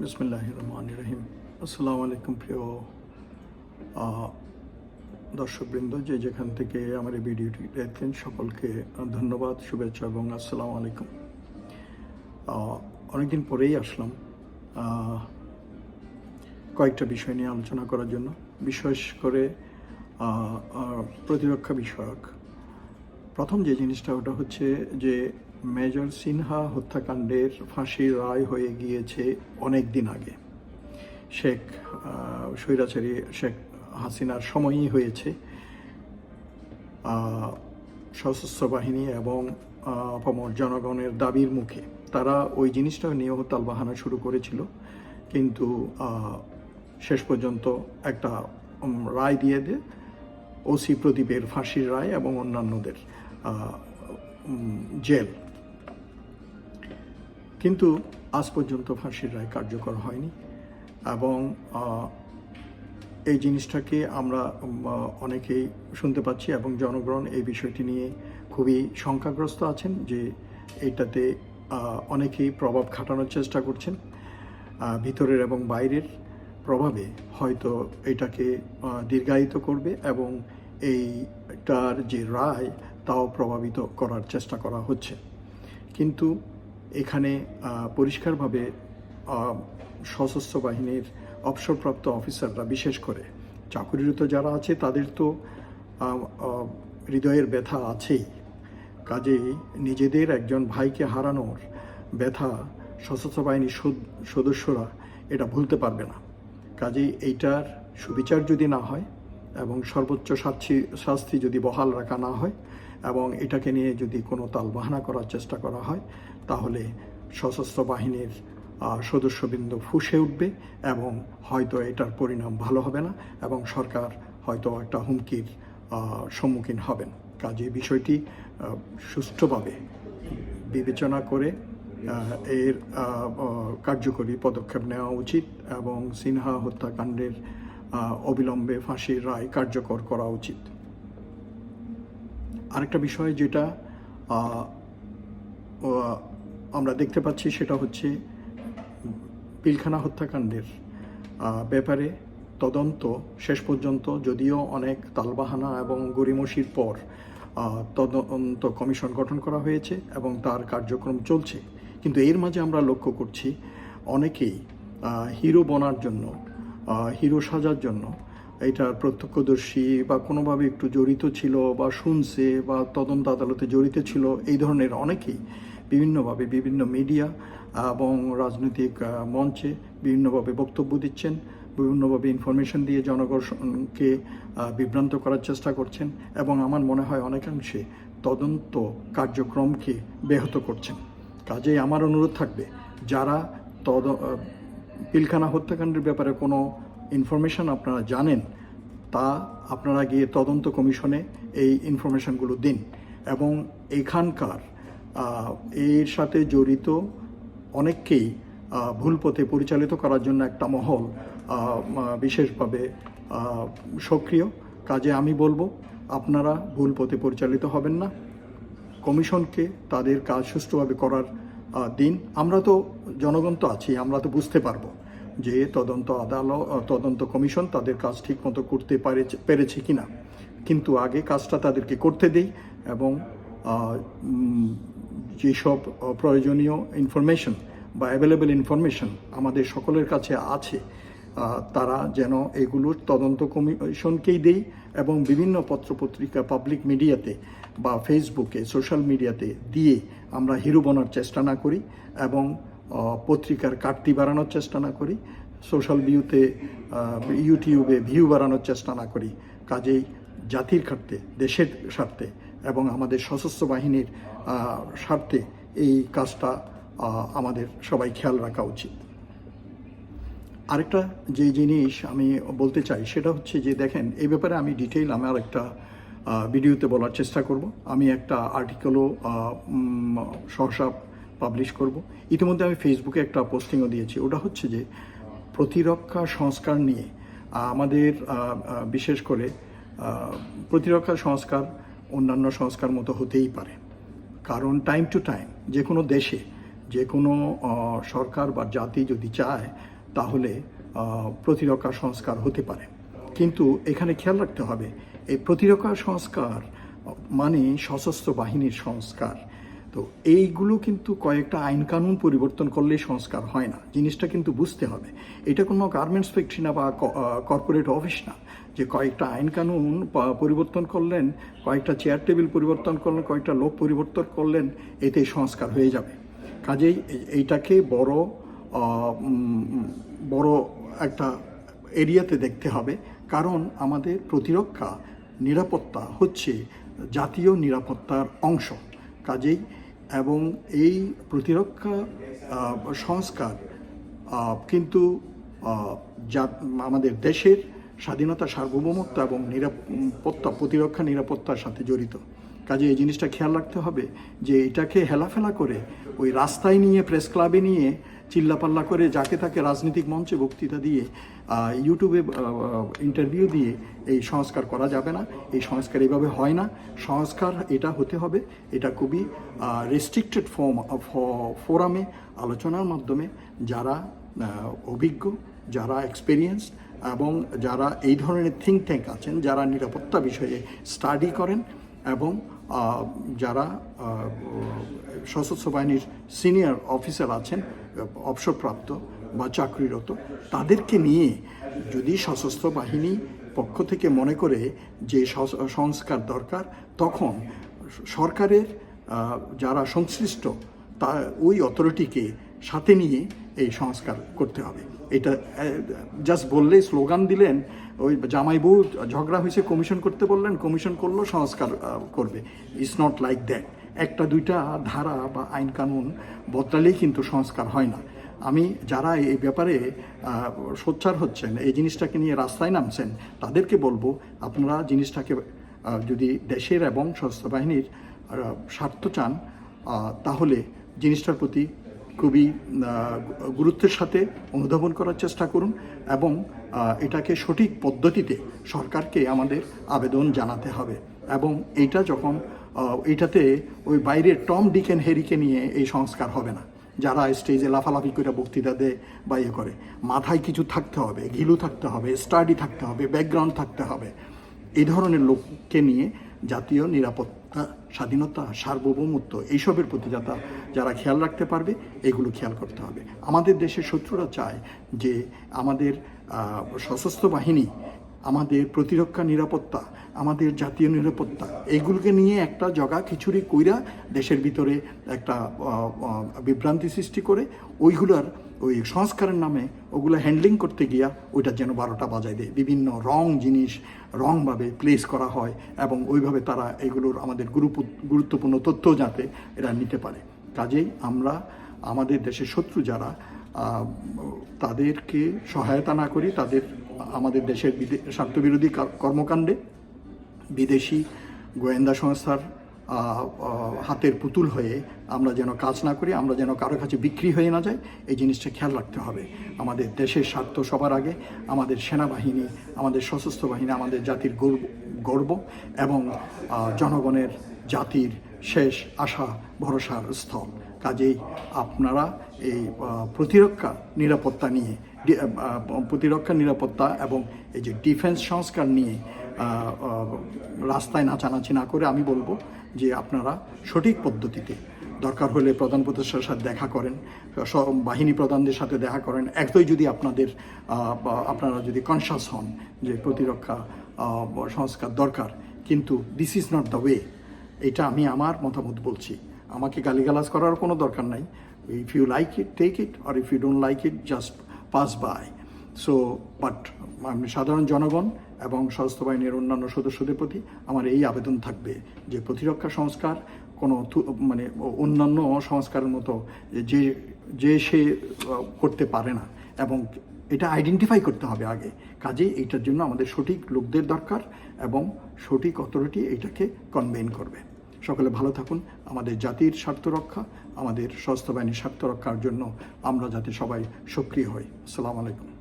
বিসমুল্লাহ রহমান রহিম আসসালামু আলাইকুম প্রিয় দর্শকবৃন্দ, যে যেখান থেকে আমার এই ভিডিওটি দেখছেন, সকলকে ধন্যবাদ, শুভেচ্ছা এবং আসসালামু আলাইকুম অনেকদিন পরেই আসলাম কয়েকটা বিষয় নিয়ে আলোচনা করার জন্য। বিশেষ করে প্রতিরক্ষা বিষয়ক। প্রথম যে জিনিসটা, ওটা হচ্ছে যে মেজর সিনহা হত্যাকাণ্ডের ফাঁসির রায় হয়ে গিয়েছে অনেক দিন আগে। শেখ স্বৈরাচারী শেখ হাসিনার সময়ই হয়েছে। সশস্ত্র বাহিনী এবং আহ, আপামর জনগণের দাবির মুখে। তারা ওই জিনিসটা নিয়েও তালবাহানা শুরু করেছিল। কিন্তু শেষ পর্যন্ত একটা রায় দিয়ে দেয় ওসি প্রদীপের ফাঁসির রায় এবং অন্যান্যদের জেল। কিন্তু আজ পর্যন্ত ফাঁসির রায় কার্যকর হয়নি এবং এই জিনিসটাকে আমরা অনেকেই শুনতে পাচ্ছি এবং জনগণ এই বিষয়টি নিয়ে খুবই শঙ্কাগ্রস্ত আছেন যে এটাতে অনেকেই প্রভাব খাটানোর চেষ্টা করছেন ভিতরের এবং বাইরের প্রভাবে হয়তো এটাকে দীর্ঘায়িত করবে এবং এইটার যে রায় তাও প্রভাবিত করার চেষ্টা করা হচ্ছে। কিন্তু এখানে পরিষ্কারভাবে সশস্ত্র বাহিনীর অবসরপ্রাপ্ত অফিসাররা, বিশেষ করে চাকুরিরত যারা আছে, তাদের তো হৃদয়ের ব্যথা আছেই। কাজেই নিজেদের একজন ভাইকে হারানোর ব্যথা সশস্ত্র বাহিনীর সদস্যরা এটা ভুলতে পারবে না। কাজেই এইটার সুবিচার যদি না হয় এবং সর্বোচ্চ শাস্তি শাস্তি যদি বহাল রাখা না হয় এবং এটাকে নিয়ে যদি কোনো তালবাহানা করার চেষ্টা করা হয় তাহলে সশস্ত্র বাহিনীর সদস্যবৃন্দ ফুসে উঠবে এবং হয়তো এটার পরিণাম ভালো হবে না এবং সরকার হয়তো একটা হুমকির সম্মুখীন হবেন। কাজে বিষয়টি সুষ্ঠুভাবে বিবেচনা করে এর কার্যকরী পদক্ষেপ নেওয়া উচিত এবং সিনহা হত্যাকাণ্ডের অবিলম্বে ফাঁসির রায় কার্যকর করা উচিত। আরেকটা বিষয় যেটা আমরা দেখতে পাচ্ছি সেটা হচ্ছে পিলখানা হত্যাকাণ্ডের ব্যাপারে তদন্ত শেষ পর্যন্ত যদিও অনেক তালবাহানা এবং গরিমসির পর তদন্ত কমিশন গঠন করা হয়েছে এবং তার কার্যক্রম চলছে। কিন্তু এর মাঝে আমরা লক্ষ্য করছি অনেকেই হিরো বনার জন্য হিরো সাজার জন্য এটার প্রত্যক্ষদর্শী বা কোনোভাবে একটু জড়িত ছিল বা শুনছে বা তদন্ত আদালতে জড়িত ছিল, এই ধরনের অনেকেই বিভিন্নভাবে বিভিন্ন মিডিয়া এবং রাজনৈতিক মঞ্চে বিভিন্নভাবে বক্তব্য দিচ্ছেন, বিভিন্নভাবে ইনফরমেশন দিয়ে জনগণকে বিভ্রান্ত করার চেষ্টা করছেন এবং আমার মনে হয় অনেকাংশে তদন্ত কার্যক্রমকে ব্যাহত করছেন। কাজেই আমার অনুরোধ থাকবে, যারা তদ পিলখানা হত্যাকাণ্ডের ব্যাপারে কোনো ইনফরমেশন আপনারা জানেন, তা আপনারা গিয়ে তদন্ত কমিশনে এই ইনফরমেশনগুলো দিন এবং এখানকার এর সাথে জড়িত অনেককেই ভুল পথে পরিচালিত করার জন্য একটা মহল বিশেষভাবে সক্রিয়। কাজে আমি বলব, আপনারা ভুল পথে পরিচালিত হবেন না। কমিশনকে তাদের কাজ সুষ্ঠুভাবে করার দিন। আমরা তো জনগণ তো আছি, আমরা তো বুঝতে পারব যে তদন্ত আদালত, তদন্ত কমিশন তাদের কাজ ঠিক মতো করতে পারে পেরেছে কি না কিন্তু আগে কাজটা তাদেরকে করতে দেই এবং যেসব প্রয়োজনীয় ইনফরমেশন বা অ্যাভেলেবেল ইনফরমেশন আমাদের সকলের কাছে আছে তারা যেন এগুলোর তদন্ত কমিশনকেই দেই এবং বিভিন্ন পত্রপত্রিকা পাবলিক মিডিয়াতে বা ফেসবুকে সোশ্যাল মিডিয়াতে দিয়ে আমরা হিরো বনার চেষ্টা না করি এবং পত্রিকার কাটতি বাড়ানোর চেষ্টা না করি সোশ্যাল ভিউতে ইউটিউবে ভিউ বাড়ানোর চেষ্টা না করি। কাজেই জাতির স্বার্থে দেশের স্বার্থে এবং আমাদের সশস্ত্র বাহিনীর স্বার্থে এই কাজটা আমাদের সবাই খেয়াল রাখা উচিত। আরেকটা যে জিনিস আমি বলতে চাই, সেটা হচ্ছে যে দেখেন, এই ব্যাপারে আমি ডিটেইল আমার একটা ভিডিওতে বলার চেষ্টা করব। আমি একটা আর্টিকেলও সহসা পাবলিশ করব। ইতিমধ্যে আমি ফেসবুকে একটা পোস্টিংও দিয়েছি। ওটা হচ্ছে যে প্রতিরক্ষা সংস্কার নিয়ে আমাদের বিশেষ করে প্রতিরক্ষা সংস্কার অন্যান্য সংস্কার মতো হতেই পারে। কারণ টাইম টু টাইম যে কোনো দেশে যে কোনো সরকার বা জাতি যদি চায়, তাহলে প্রতিরক্ষা সংস্কার হতে পারে। কিন্তু এখানে খেয়াল রাখতে হবে, এই প্রতিরক্ষা সংস্কার মানে সশস্ত্র বাহিনীর সংস্কার। তো এইগুলো কিন্তু কয়েকটা আইন কানুন পরিবর্তন করলেই সংস্কার হয় না। জিনিসটা কিন্তু বুঝতে হবে। এটা কোনো গার্মেন্টস ফ্যাক্টরি না বা কর্পোরেট অফিস না। যে কয়েকটা আইন কানুন পরিবর্তন করলেন, কয়েকটা চেয়ার টেবিল পরিবর্তন করলেন, কয়েকটা লোক পরিবর্তন করলেন এতে সংস্কার হয়ে যাবে। কাজেই এই- এইটাকে বড় বড় একটা এরিয়াতে দেখতে হবে। কারণ আমাদের প্রতিরক্ষা নিরাপত্তা হচ্ছে জাতীয় নিরাপত্তার অংশ। কাজেই এবং এই প্রতিরক্ষা সংস্কার কিন্তু আমাদের দেশের স্বাধীনতা সার্বভৌমত্ব এবং নিরাপত্তা প্রতিরক্ষা নিরাপত্তার সাথে জড়িত। কাজে এই জিনিসটা খেয়াল রাখতে হবে যে এটাকে হেলাফেলা করে ওই রাস্তায় নিয়ে, প্রেস ক্লাবে নিয়ে, চিল্লাপাল্লা করে যাকে তাকে রাজনৈতিক মঞ্চে বক্তৃতা দিয়ে ইউটিউবে ইন্টারভিউ দিয়ে এই সংস্কার করা যাবে না। এই সংস্কার এইভাবে হয় না। সংস্কার এটা হতে হবে। এটা খুবই রেস্ট্রিক্টেড ফর্ম ফোরামে আলোচনার মাধ্যমে যারা অভিজ্ঞ, যারা এক্সপেরিয়েন্স এবং যারা এই ধরনের থিঙ্ক ট্যাঙ্ক আছেন, যারা নিরাপত্তা বিষয়ে স্টাডি করেন এবং যারা সশস্ত্র বাহিনীর সিনিয়র অফিসার আছেন, অবসরপ্রাপ্ত বা চাকরিরত, তাদেরকে নিয়ে যদি সশস্ত্র বাহিনী পক্ষ থেকে মনে করে যে সংস্কার দরকার, তখন সরকারের যারা সংশ্লিষ্ট, তা, ওই অথরিটিকে সাথে নিয়ে এই সংস্কার করতে হবে। এটা জাস্ট বললে স্লোগান দিলেন, ওই জামাই বউ ঝগড়া হয়েছে কমিশন করতে বললেন কমিশন করল, সংস্কার করবে। ইটস নট লাইক দ্যাট একটা, দুইটা ধারা বা আইন কানুন বদলালেই কিন্তু সংস্কার হয় না। আমি যারা এই ব্যাপারে সোচ্চার হচ্ছেন, এই জিনিসটাকে নিয়ে রাস্তায় নামছেন, তাদেরকে বলব, আপনারা জিনিসটাকে যদি দেশের এবং সশস্ত্র বাহিনীর স্বার্থ চান তাহলে জিনিসটার প্রতি খুবই গুরুত্বের সাথে অনুধাবন করার চেষ্টা করুন এবং এটাকে সঠিক পদ্ধতিতে সরকারকে আমাদের আবেদন জানাতে হবে। এবং এইটা যখন এইটাতে ওই বাইরের টম ডিকেন হেরিকে নিয়ে এই সংস্কার হবে না। যারা স্টেজে লাফালাফি করে বক্তৃতা দেয় বা ইয়ে করে, মাথায় কিছু থাকতে হবে, ঘিলু থাকতে হবে, স্টাডি থাকতে হবে, ব্যাকগ্রাউন্ড থাকতে হবে। এই ধরনের লোককে নিয়ে জাতীয় নিরাপত্তা, স্বাধীনতা, সার্বভৌমত্ব এইসবের প্রতি যাতা যারা খেয়াল রাখতে পারবে, এগুলো খেয়াল করতে হবে। আমাদের দেশের শত্রুরা চায় যে আমাদের সশস্ত্র বাহিনী আমাদের প্রতিরক্ষা নিরাপত্তা, আমাদের জাতীয় নিরাপত্তা এইগুলোকে নিয়ে একটা জগা খিচুড়ি কইরা দেশের ভিতরে একটা বিভ্রান্তি সৃষ্টি করে, ওইগুলার ওই সংস্কারের নামে ওগুলো হ্যান্ডলিং করতে গিয়া ওইটা যেন বারোটা বাজায় দেয়। বিভিন্ন রং জিনিস রংভাবে প্লেস করা হয় এবং ওইভাবে তারা এগুলোর আমাদের গুরুত্বপূর্ণ তথ্য যাতে এরা নিতে পারে। কাজেই আমরা, আমাদের দেশের শত্রু যারা তাদেরকে সহায়তা না করি, তাদের আমাদের দেশের স্বার্থবিরোধী কর্মকাণ্ডে বিদেশি গোয়েন্দা সংস্থার হাতের পুতুল হয়ে আমরা যেন কাজ না করি, আমরা যেন কারও কাছে বিক্রি হয়ে না যাই, এই জিনিসটা খেয়াল রাখতে হবে। আমাদের দেশের স্বার্থ সবার আগে, আমাদের সেনাবাহিনী, আমাদের সশস্ত্র বাহিনী, আমাদের জাতির গর্ব গর্ব এবং জনগণের জাতির শেষ আশা, ভরসার স্থল। কাজেই আপনারা এই প্রতিরক্ষা নিরাপত্তা নিয়ে প্রতিরক্ষা নিরাপত্তা এবং এই যে ডিফেন্স সংস্কার নিয়ে রাস্তায় নাচানাচি না করে আমি বলব যে আপনারা সঠিক পদ্ধতিতে দরকার হলে প্রধান উপদেষ্টার সাথে দেখা করেন বাহিনী প্রধানদের সাথে দেখা করেন। একদই যদি আপনাদের আপনারা যদি কনসাস হন যে প্রতিরক্ষা সংস্কার দরকার, কিন্তু this is not the way এটা আমি আমার মতামত বলছি। আমাকে গালিগালাজ করার কোনো দরকার নাই। If you like it take it R if you don't like it just pass by so but সাধারণ জনগণ এবং সশস্ত্র বাহিনীর অন্যান্য সদস্যদের প্রতি আমার এই আবেদন থাকবে যে প্রতিরক্ষা সংস্কার, কোনো মানে অন্যান্য সংস্কারের মতো যে যে সে করতে পারে না। এবং এটা আইডেন্টিফাই করতে হবে আগে। কাজেই এইটার জন্য আমাদের সঠিক লোকদের দরকার এবং সঠিক অথরিটি এটাকে কনভেন করবে। সকলে ভালো থাকুন। আমাদের জাতির স্বার্থ রক্ষা, আমাদের স্বাস্থ্য বাহিনীর স্বার্থ রক্ষার জন্য আমরা যাতে সবাই সক্রিয় হই। আসসালামু আলাইকুম।